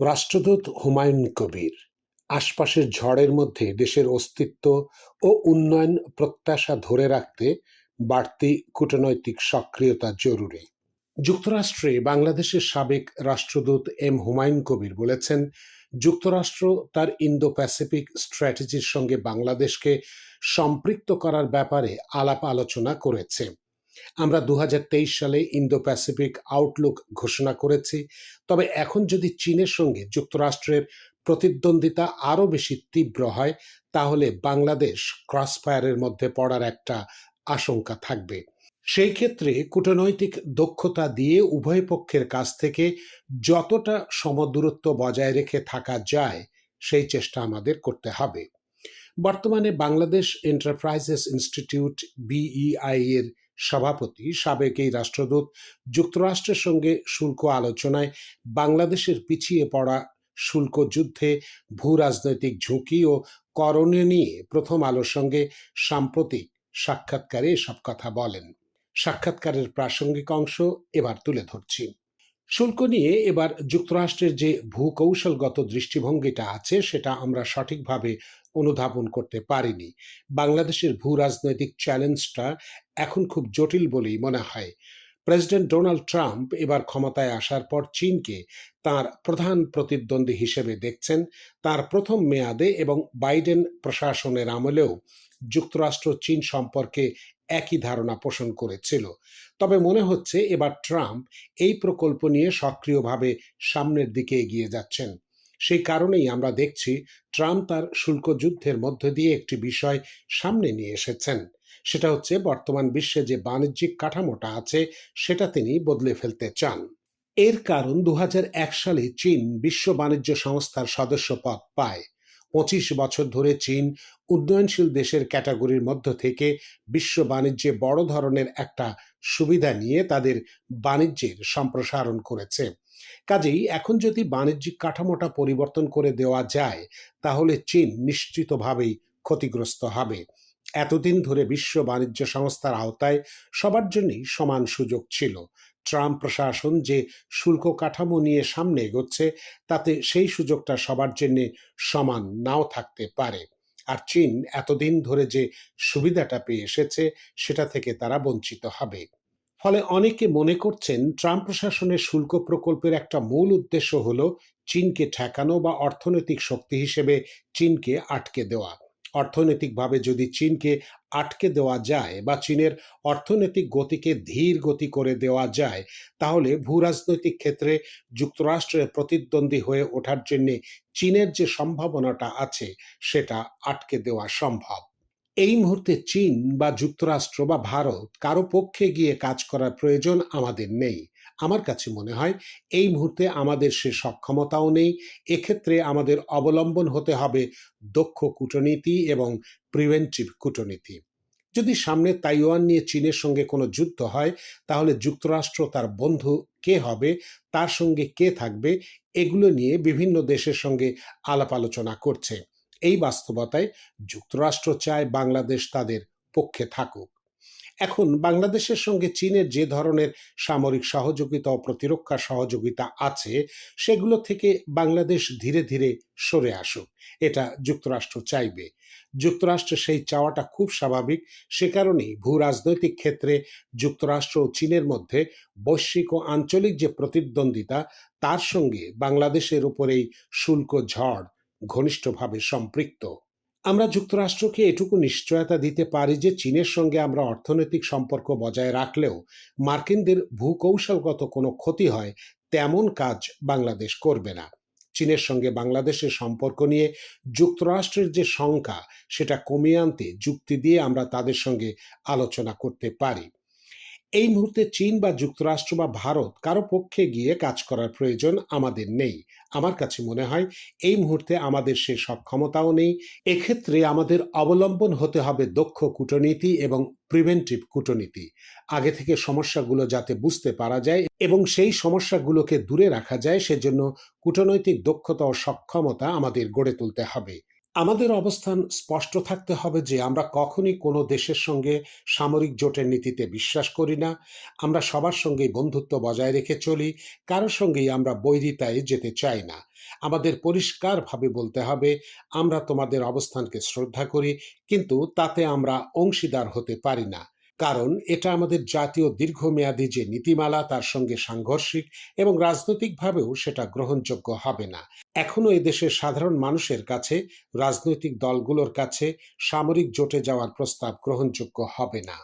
রাষ্ট্রদূত হুমায়ুন কবির আশপাশের ঝড়ের মধ্যে দেশের অস্তিত্ব ও উন্নয়ন প্রত্যাশা ধরে রাখতে বাড়তি কূটনৈতিক সক্রিয়তা জরুরি। যুক্তরাষ্ট্রে বাংলাদেশের সাবেক রাষ্ট্রদূত এম হুমায়ুন কবির বলেছেন, যুক্তরাষ্ট্র তার ইন্দো প্যাসিফিক স্ট্র্যাটেজির সঙ্গে বাংলাদেশকে সম্পৃক্ত করার ব্যাপারে আলাপ আলোচনা করেছে। আমরা দু হাজার তেইশ সালে ইন্দো প্যাসিফিক আউটলুক ঘোষণা করেছি। তবে এখন যদি চীনের সঙ্গে যুক্তরাষ্ট্রের প্রতিদ্বন্দ্বিতা আরও বেশি তীব্র হয়, তাহলে বাংলাদেশ ক্রসফায়ারের মধ্যে পড়ার একটা আশঙ্কা থাকবে। সেই ক্ষেত্রে কূটনৈতিক দক্ষতা দিয়ে উভয় পক্ষের কাছ থেকে যতটা সমদূরত্ব বজায় রেখে থাকা যায়, সেই চেষ্টা আমাদের করতে হবে। বর্তমানে বাংলাদেশ এন্টারপ্রাইজেস ইনস্টিটিউট বিইআই এর সভাপতি, সাবেক এই রাষ্ট্রদূত যুক্তরাষ্ট্রের সঙ্গে শুল্ক আলোচনায় বাংলাদেশের পিছিয়ে পড়া শুল্ক যুদ্ধে ভূ রাজনৈতিক ঝুঁকি ও করণে নিয়ে প্রথম আলোর সঙ্গে সাম্প্রতিক সাক্ষাৎকারে এসব কথা বলেন। সাক্ষাৎকারের প্রাসঙ্গিক অংশ এবার তুলে ধরছি। শুল্ক নিয়ে এবার যুক্তরাষ্ট্রের যে ভূকৌশলগত দৃষ্টিভঙ্গিটা আছে, সেটা আমরা সঠিকভাবে অনুধাবন করতে পারিনি। বাংলাদেশের ভূ রাজনৈতিক চ্যালেঞ্জটা এখন খুব জটিল বলেই মনে হয়। প্রেসিডেন্ট ডোনাল্ড ট্রাম্প এবার ক্ষমতায় আসার পর চীনকে তার প্রধান প্রতিদ্বন্দ্বী হিসেবে দেখছেন। তার প্রথম মেয়াদে এবং বাইডেন প্রশাসনের আমলেও যুক্তরাষ্ট্র চীন সম্পর্কে একই ধারণা পোষণ করেছিল। তবে মনে হচ্ছে এবার ট্রাম্প এই প্রকল্প নিয়ে সক্রিয়ভাবে সামনের দিকে এগিয়ে যাচ্ছেন। সেই কারণেই আমরা দেখছি ট্রাম্প তার শুল্ক যুদ্ধের মধ্য দিয়ে একটি বিষয় সামনে নিয়ে এসেছেন। সেটা হচ্ছে বর্তমান বিশ্বে যে বাণিজ্যিক কাঠামোটা আছে, সেটা তিনি বদলে ফেলতে চান। এর কারণ দু হাজার এক সালে চীন বিশ্ব বাণিজ্য সংস্থার সদস্য পদ পায়। পঁচিশ বছর ধরে চীন উন্নয়নশীল দেশের ক্যাটাগরির মধ্য থেকে বিশ্ব বাণিজ্যে বড় ধরনের একটা সুবিধা নিয়ে তাদের বাণিজ্যের সম্প্রসারণ করেছে। কাজেই এখন যদি বাণিজ্যিক কাঠামোটা পরিবর্তন করে দেওয়া যায়, তাহলে চীন নিশ্চিতভাবেই ক্ষতিগ্রস্ত হবে। এতদিন ধরে বিশ্ব বাণিজ্য সংস্থার আওতায় সবার জন্যই সমান সুযোগ ছিল। ট্রাম্প প্রশাসন যে শুল্ক কাঠামো নিয়ে সামনে এগোচ্ছে, তাতে সেই সুযোগটা সবার জন্য সমান নাও থাকতে পারে। আর চীন এতদিন ধরে যে সুবিধাটা পেয়ে এসেছে, সেটা থেকে তারা বঞ্চিত হবে। ফলে অনেকে মনে করছেন ট্রাম্প প্রশাসনের শুল্ক প্রকল্পের একটা মূল উদ্দেশ্য হলো চীনকে ঠেকানো বা অর্থনৈতিক শক্তি হিসেবে চীনকে আটকে দেওয়া। অর্থনৈতিকভাবে যদি চীনকে আটকে দেওয়া যায় বা চীনের অর্থনৈতিক গতিকে ধীর গতি করে দেওয়া যায়, তাহলে ভূরাজনৈতিক ক্ষেত্রে যুক্তরাষ্ট্রের প্রতিদ্বন্দ্বী হয়ে ওঠার জন্য চীনের যে সম্ভাবনাটা আছে, সেটা আটকে দেওয়া সম্ভব। এই মুহূর্তে চীন বা যুক্তরাষ্ট্র বা ভারত কারও পক্ষে গিয়ে কাজ করার প্রয়োজন আমাদের নেই। আমার কাছে মনে হয় এই মুহূর্তে আমাদের সে সক্ষমতাও নেই। এক্ষেত্রে আমাদের অবলম্বন হতে হবে দক্ষ কূটনীতি এবং প্রিভেন্টিভ কূটনীতি। যদি সামনে তাইওয়ান নিয়ে চীনের সঙ্গে কোনো যুদ্ধ হয়, তাহলে যুক্তরাষ্ট্র তার বন্ধু কে হবে, তার সঙ্গে কে থাকবে, এগুলো নিয়ে বিভিন্ন দেশের সঙ্গে আলাপ আলোচনা করছে। এই বাস্তবতায় যুক্তরাষ্ট্র চায় বাংলাদেশ তাদের পক্ষে থাকুক। এখন বাংলাদেশের সঙ্গে চীনের যে ধরনের সামরিক সহযোগিতা ও প্রতিরক্ষা সহযোগিতা আছে, সেগুলো থেকে বাংলাদেশ ধীরে ধীরে সরে আসুক। এটা যুক্তরাষ্ট্র চাইবে। যুক্তরাষ্ট্রের সেই চাওয়াটা খুব স্বাভাবিক। সে কারণেই ভূ রাজনৈতিক ক্ষেত্রে যুক্তরাষ্ট্র ও চীনের মধ্যে বৈশ্বিক ও আঞ্চলিক যে প্রতিদ্বন্দ্বিতা, তার সঙ্গে বাংলাদেশের উপরেই শুল্ক ঝড় ঘনিষ্ঠভাবে সম্পৃক্ত। আমরা যুক্তরাষ্ট্রকে এটুকু নিশ্চয়তা দিতে পারি যে চীনের সঙ্গে আমরা অর্থনৈতিক সম্পর্ক বজায় রাখলেও মার্কিনদের ভূকৌশলগত কোনো ক্ষতি হয় তেমন কাজ বাংলাদেশ করবে না। চীনের সঙ্গে বাংলাদেশের সম্পর্ক নিয়ে যুক্তরাষ্ট্রের যে সংখ্যা সেটা কমিয়ে আনতে যুক্তি দিয়ে আমরা তাদের সঙ্গে আলোচনা করতে পারি। এই মুহূর্তে চীন বা যুক্তরাষ্ট্র বা ভারত কারও পক্ষে গিয়ে কাজ করার প্রয়োজন আমাদের নেই। আমার কাছে মনে হয় এই মুহূর্তে আমাদের সে সক্ষমতাও নেই। এক্ষেত্রে আমাদের অবলম্বন হতে হবে দক্ষ কূটনীতি এবং প্রিভেন্টিভ কূটনীতি। আগে থেকে সমস্যাগুলো যাতে বুঝতে পারা যায় এবং সেই সমস্যাগুলোকে দূরে রাখা যায়, সেজন্য কূটনৈতিক দক্ষতা ও সক্ষমতা আমাদের গড়ে তুলতে হবে। আমাদের অবস্থান স্পষ্ট থাকতে হবে যে আমরা কখনই কোনো দেশের সঙ্গে সামরিক জোটের নীতিতে বিশ্বাস করি না। আমরা সবার সঙ্গেই বন্ধুত্ব বজায় রেখে চলি, কারোর সঙ্গেই আমরা বৈরিতায় যেতে চাই না। আমাদের পরিষ্কারভাবে বলতে হবে, আমরা তোমাদের অবস্থানকে শ্রদ্ধা করি, কিন্তু তাতে আমরা অংশীদার হতে পারি না। কারণ এটা আমাদের জাতীয় দীর্ঘমেয়াদী যে নীতিমালা, তার সঙ্গে সাংঘর্ষিক এবং রাজনৈতিকভাবেও সেটা গ্রহণযোগ্য হবে না। এখনও এদেশের সাধারণ মানুষের কাছে, রাজনৈতিক দলগুলোর কাছে সামরিক জোটে যাওয়ার প্রস্তাব গ্রহণযোগ্য হবে না।